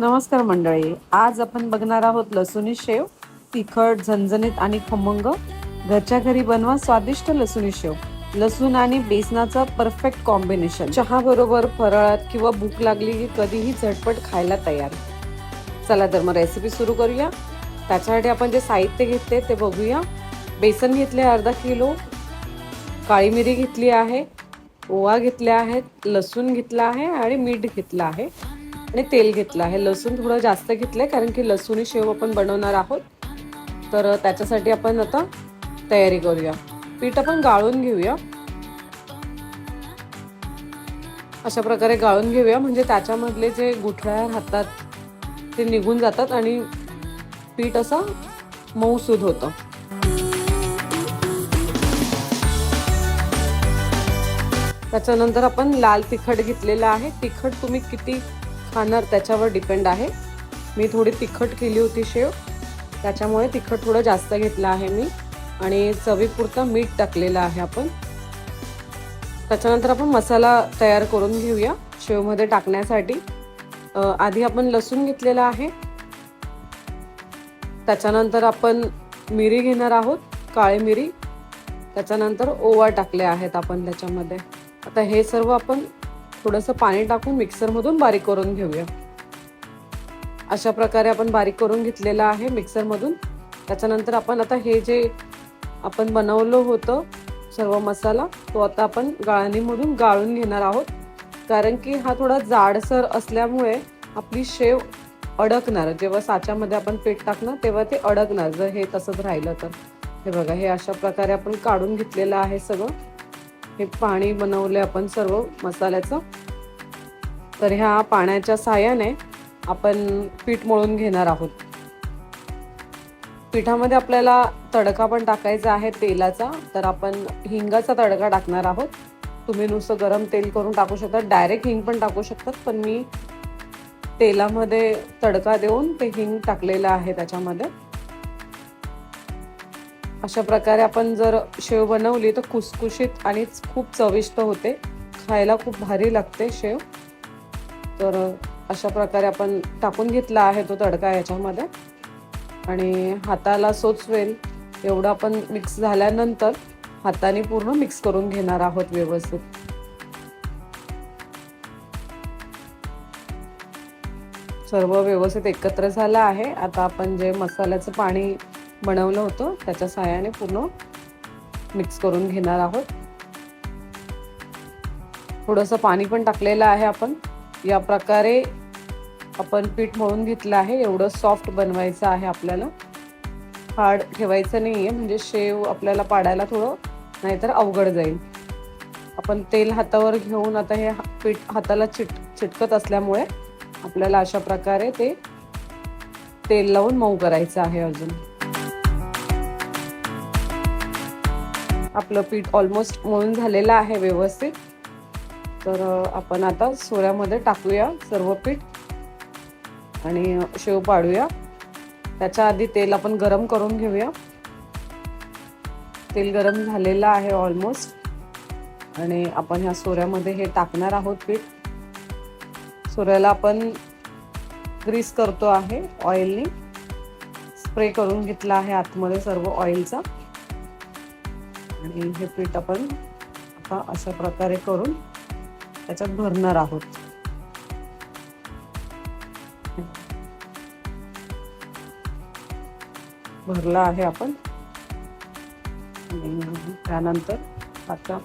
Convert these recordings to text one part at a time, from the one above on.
नमस्कार मंडळी. आज आपण बघणार आहोत लसुणी शेव तिखट झणझणीत आणि खमंग. घरच्या घरी बनवा स्वादिष्ट लसुणी शेव. लसूण आणि बेसनाचं परफेक्ट कॉम्बिनेशन चहा बरोबर फराळात किंवा भूक लागली की कधीही झटपट खायला तयार. चला तर मग रेसिपी सुरू करूया. त्याच्यासाठी आपण जे साहित्य घेतले ते बघूया. बेसन घेतले अर्धा किलो. काळी मिरी घेतली आहे. ओवा घेतल्या आहेत. लसूण घेतला आहे आणि मीठ घेतलं आहे. आणि तेल घेतलं आहे. लसूण थोडं जास्त घेतलं आहे कारण की लसूणी शेव आपण बनवणार आहोत. तर त्याच्यासाठी आपण आता तयारी करूया. पीठ आपण गाळून घेऊया. अशा प्रकारे गाळून घेऊया. म्हणजे त्याच्यामधले जे गुठळ्या राहतात ते निघून जातात आणि पीठ असं मऊसूद होतं. त्याच्यानंतर आपण लाल तिखट घेतलेलं आहे. तिखट तुम्ही किती खाणार त्याच्यावर डिपेंड आहे. मी थोडी तिखट केली होती शेव. त्याच्यामुळे तिखट थोडं जास्त घेतलं आहे मी. आणि चवीपुरतं मीठ टाकलेलं आहे आपण. त्याच्यानंतर आपण मसाला तयार करून घेऊया शेवमध्ये टाकण्यासाठी. आधी आपण लसूण घेतलेला आहे. त्याच्यानंतर आपण मिरी घेणार आहोत काळी मिरी. त्याच्यानंतर ओवा टाकले आहेत आपण त्याच्यामध्ये. आता हे सर्व आपण थोडंसं पाणी टाकून मिक्सरमधून बारीक करून घेऊया. अशा प्रकारे आपण बारीक करून घेतलेलं आहे मिक्सरमधून. त्याच्यानंतर आपण आता हे जे आपण बनवलं होतं सर्व मसाला तो आता आपण गाळणीमधून गाळून घेणार आहोत. कारण की हा थोडा जाडसर असल्यामुळे आपली शेव अडकणार. जेव्हा साच्यामध्ये आपण पीठ टाकणार तेव्हा ते अडकणार. जर हे तसंच राहिलं तर. हे बघा हे अशा प्रकारे आपण काढून घेतलेलं आहे सगळं. हे पाणी बनवले आपण सर्व मसाल्याचं. तर ह्या पाण्याच्या साह्याने आपण पीठ मळून घेणार आहोत. पिठामध्ये आपल्याला तडका पण टाकायचा आहे तेलाचा तर आपण हिंगाचा तडका टाकणार आहोत. तुम्ही नुसतं गरम तेल करून टाकू शकता डायरेक्ट हिंग पण टाकू शकतात पण मी तेलामध्ये तडका देऊन ते हिंग टाकलेलं आहे त्याच्यामध्ये. अशा प्रकारे आपण जर शेव बनवली तर कुसकुशीत आणि खूप चविष्ट होते. खायला खूप भारी लागते शेव. तर अशा प्रकारे आपण टाकून घेतला आहे तो तडका याच्यामध्ये. आणि हाताला सोचवेल एवढं आपण मिक्स झाल्यानंतर हाताने पूर्ण मिक्स करून घेणार आहोत व्यवस्थित. सर्व व्यवस्थित एकत्र झालं आहे. आता आपण जे मसाल्याचं पाणी बनवलं होतं. त्याच्या सहाय्याने पूर्ण मिक्स करून घेणार आहोत. थोडंसं पाणी पण टाकलेलं आहे आपण. या प्रकारे आपण पीठ मळून घेतलं आहे. एवढं सॉफ्ट बनवायचं आहे आपल्याला. हार्ड ठेवायचं नाही आहे म्हणजे शेव आपल्याला पाडायला थोडं नाहीतर अवघड जाईल. आपण तेल हातावर घेऊन आता हे पीठ हाताला चिट चिटकत असल्यामुळे आपल्याला अशा प्रकारे ते तेल लावून मऊ करायचं आहे अजून. आपलं पीठ ऑलमोस्ट मळून झालेलं आहे व्यवस्थित. तर आपण आता सोऱ्यामध्ये टाकूया सर्व पीठ आणि शेव पाडूया. त्याच्या आधी तेल आपण गरम करून घेऊया. तेल गरम झालेलं आहे ऑलमोस्ट आणि आपण ह्या सोऱ्यामध्ये हे टाकणार आहोत पीठ. सोऱ्याला आपण ग्रीस करतो आहे ऑइलनी स्प्रे करून घेतला आहे आतमध्ये सर्व ऑइलचा आणि हे पीठ आपण आता अशा प्रकारे करून त्याच्यात भरणार आहोत. भरला आहे आपण. त्यानंतर आता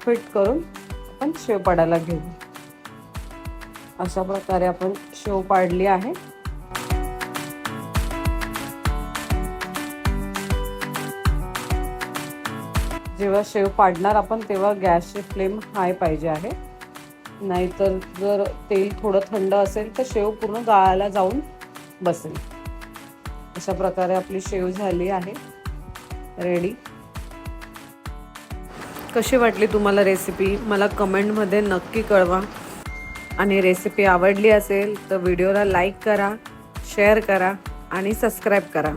फिट करून आपण शेव पाडायला घेऊ. अशा प्रकारे आपण शेव पाडली आहे. जेव्हा शेव पाडणार आपण तेव्हा गॅसची फ्लेम हाय पाहिजे आहे. नाहीतर जर तेल थोडं थंड असेल तर शेव पूर्ण गाळायला जाऊन बसेल. अशा प्रकारे आपली शेव झाली आहे. रेडी कशी वाटली तुम्हाला रेसिपी मला कमेंटमध्ये नक्की कळवा. आणि रेसिपी आवडली असेल तर व्हिडिओला लाईक करा शेअर करा आणि सबस्क्राईब करा.